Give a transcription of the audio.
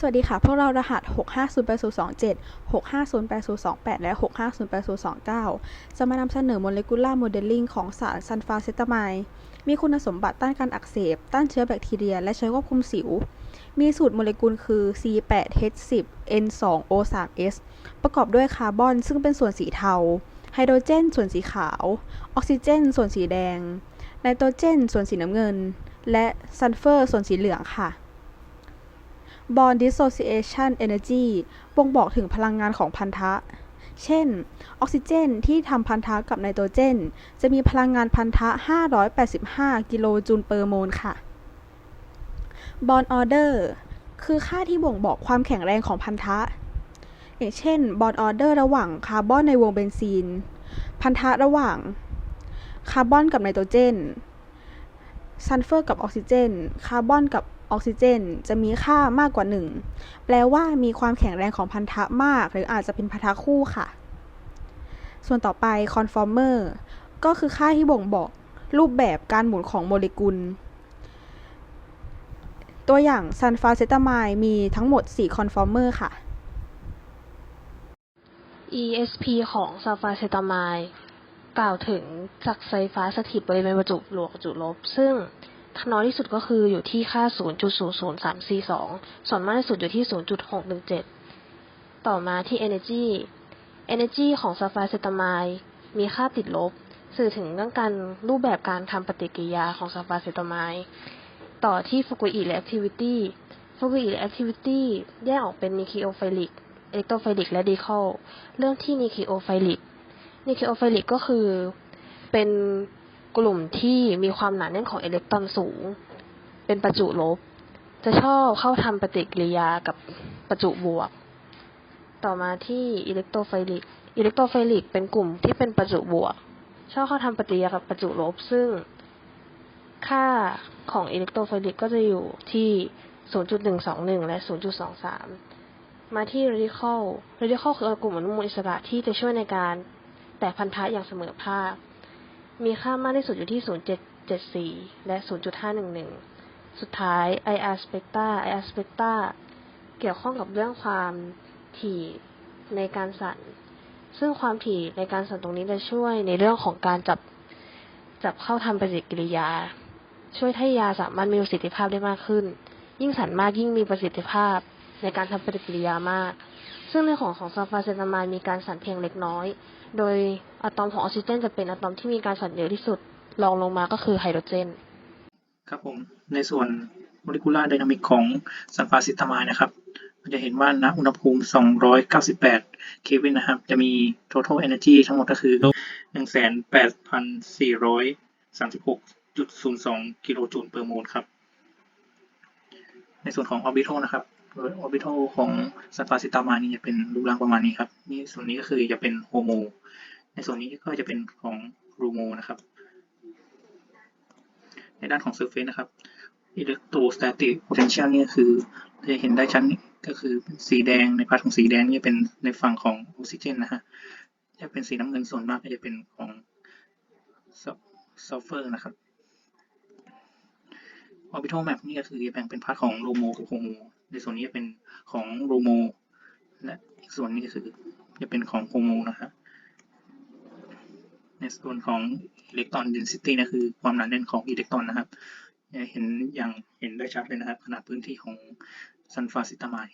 สวัสดีค่ะ พวกเรารหัส 6508027 6508028 และ 6508029 จะมานำเสนอโมเลกุลาร์โมเดลลิ่งของสารซัลฟาเซตามายมีคุณสมบัติต้านการอักเสบ ต้านเชื้อแบคทีเรีย และใช้ควบคุมสิว มีสูตรโมเลกุลคือ C8H10N2O3S ประกอบด้วยคาร์บอน ซึ่งเป็นส่วนสีเทา ไฮโดรเจน ส่วนสีขาว ออกซิเจน ส่วนสีแดง ไนโตรเจน ส่วนสีน้ำเงิน และซัลเฟอร์ ส่วนสีเหลืองค่ะ Bond dissociation energy บ่งบอกถึงพลังงานของพันธะ เช่น ออกซิเจนที่ทำพันธะกับไนโตรเจน จะมีพลังงานพันธะ 585 กิโลจูลเปอร์โมลค่ะ Bond order คือค่าที่บ่งบอกความแข็งแรงของพันธะ อย่างเช่น Bond order ระหว่างคาร์บอนในวงเบนซีน พันธะระหว่างคาร์บอนกับไนโตรเจนซัลเฟอร์กับออกซิเจน คาร์บอนกับ ออกซิเจน จะมีค่ามากกว่า 1 แปลว่ามีความแข็งแรงของพันธะมาก หรืออาจจะเป็นพันธะคู่ค่ะ ส่วนต่อไป conformer ก็คือค่าที่บ่งบอกรูปแบบการหมุนของโมเลกุล ตัวอย่างซัลฟาเซตามายมีทั้งหมด 4 conformer ค่ะ ESP ของซัลฟาเซตามายกล่าวถึงจักไฟฟ้าสถิตบริเวณประจุบวกประจุลบ ซึ่ง น้อยที่สุดก็คืออยู่ที่ค่า 0.00342 ส่วนมากที่สุดอยู่ที่ 0.617 ต่อมาที่ Energy Energy ของซัลฟาเซตามายมีค่าติดลบ สื่อถึงเรื่องการรูปแบบการทำปฏิกิริยาของซัลฟาเซตามายต่อที่ฟุกุอิและ Activity ฟุกุอิและ Activity แยกออกเป็น Nucleophilic อิเล็กโทรไฟลิก และดีคอลเรื่องที่นิค e โอไฟลิกนิค e โอไฟลิกก็คือเป็น กลุ่มที่มีความหนาแน่นของอิเล็กตรอนสูง เป็นประจุลบ จะชอบเข้าทำปฏิกิริยากับประจุบวก ต่อมาที่อิเล็กโทรไฟลิก อิเล็กโทรไฟลิกเป็นกลุ่มที่เป็นประจุบวก ชอบเข้าทำปฏิกิริยากับประจุลบ ซึ่ง ค่าของอิเล็กโทรไฟลิกก็จะอยู่ที่ 0.121 และ 0.23 มาที่ radical radical คือกลุ่มอนุมูลอิสระที่จะช่วยในการแตกพันธะอย่างเสมอภาค มีค่ามากที่สุดอยู่ที่0.774 และ 0.511 สุดท้าย IR spectra IR spectra เกี่ยวข้องกับเรื่องความถี่ในการสั่น ซึ่งความถี่ในการสั่นตรงนี้จะช่วยในเรื่องของการจับจับเข้าทำปฏิกิริยา ช่วยให้ยาสามารถมีประสิทธิภาพได้มากขึ้น ยิ่งสั่นมากยิ่งมีประสิทธิภาพในการทำปฏิกิริยามาก ซึ่งในของของซัลฟาเซตามายมีการสั่นเพียงเล็กน้อย โดยอะตอมของออกซิเจนจะเป็นอะตอมที่มีการสั่นเยอะที่สุดรองลงมาก็คือไฮโดรเจน ครับผม ในส่วนโมเลกุลาร์ไดนามิกของซัลฟาซิตามายนะครับเราจะเห็นว่าณอุณหภูมิ 298 เคลวินนะครับ จะมี total energy ทั้งหมดก็คือ 18436.02 กิโลจูลเปอร์โมลครับ ในส่วนของ orbital นะครับ โดย orbital ของซัลฟาซิตามานี่จะเป็นรูปร่างประมาณนี้ครับ นี่ส่วนนี้ก็คือจะเป็นโฮโม ในส่วนนี้ก็จะเป็นของรูโมนะครับ ในด้านของ surface นะครับ electrostatic potential เนี่คือจะเห็นได้ชัดนี่ก็คือสีแดงในพาร์ทของสีแดงนี่เป็นในฝั่งของออกซิเจนนะฮะจะเป็นสีน้ำเงินส่วนมากก็จะเป็นของซัลเฟอร์นะครับ orbital map นี่ก็คือแบ่งเป็นพาร์ทของโลโมกับโฮโมในส่วนนี้จะเป็นของโลโมและอีกส่วนนี้ก็คือจะเป็นของโฮโมนะฮะในส่วนของอิเล็กตรอน density นะคือความหนาแน่นของอิเล็กตรอนนะครับจะเห็นอย่างเห็นได้ชัดเลยนะครับ ขนาดพื้นที่ของซันฟาซิตามาย